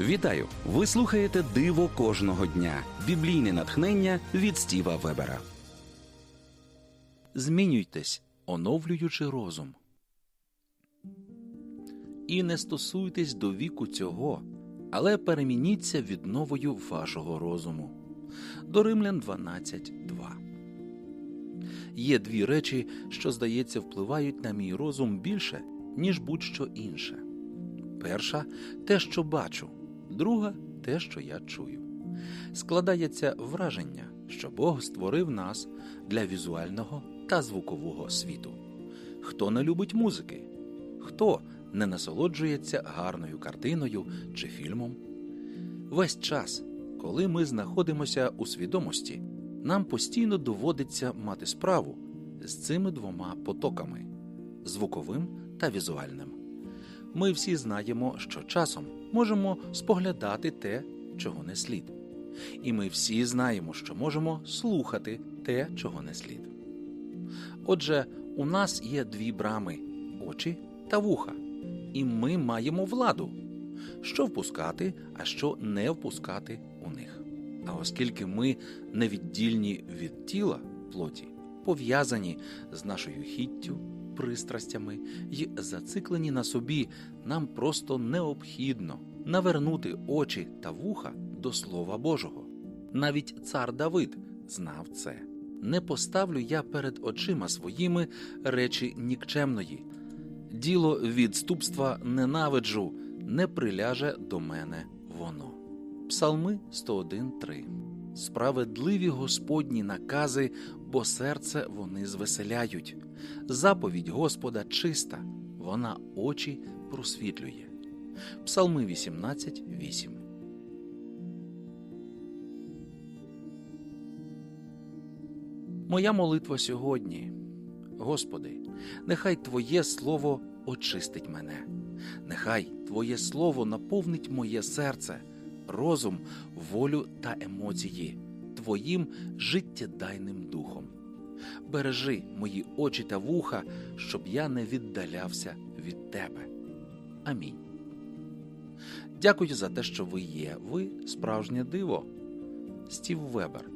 Вітаю! Ви слухаєте Диво кожного дня. Біблійне натхнення від Стіва Вебера. Змінюйтесь, оновлюючи розум. І не стосуйтесь до віку цього, але перемініться відновою вашого розуму. До Римлян 12.2 Є дві речі, що, здається, впливають на мій розум більше, ніж будь-що інше. Перша те, що бачу, друга те, що я чую. Складається враження, що Бог створив нас для візуального та звукового світу. Хто не любить музики? Хто не насолоджується гарною картиною чи фільмом? Весь час, коли ми знаходимося у свідомості, нам постійно доводиться мати справу з цими двома потоками звуковим та візуальним. Ми всі знаємо, що часом можемо споглядати те, чого не слід. І ми всі знаємо, що можемо слухати те, чого не слід. Отже, у нас є дві брами очі та вуха, і ми маємо владу, що впускати, а що не впускати у них. А оскільки ми невіддільні від тіла плоті, пов'язані з нашою хіттю, пристрастями й зациклені на собі, нам просто необхідно навернути очі та вуха до Слова Божого. Навіть цар Давид знав це. Не поставлю я перед очима своїми речі нікчемної. Діло відступства ненавиджу, не приляже до мене воно. Псалми 101.3 Справедливі Господні накази, бо серце вони звеселяють. Заповідь Господа чиста, вона очі просвітлює. Псалми 18.8 Моя молитва сьогодні. Господи, нехай Твоє Слово очистить мене, нехай Твоє Слово наповнить моє серце, розум, волю та емоції Твоїм життєдайним духом. Бережи мої очі та вуха, щоб я не віддалявся від Тебе. Амінь. Дякую за те, що ви є. Ви справжнє диво. Стів Вебер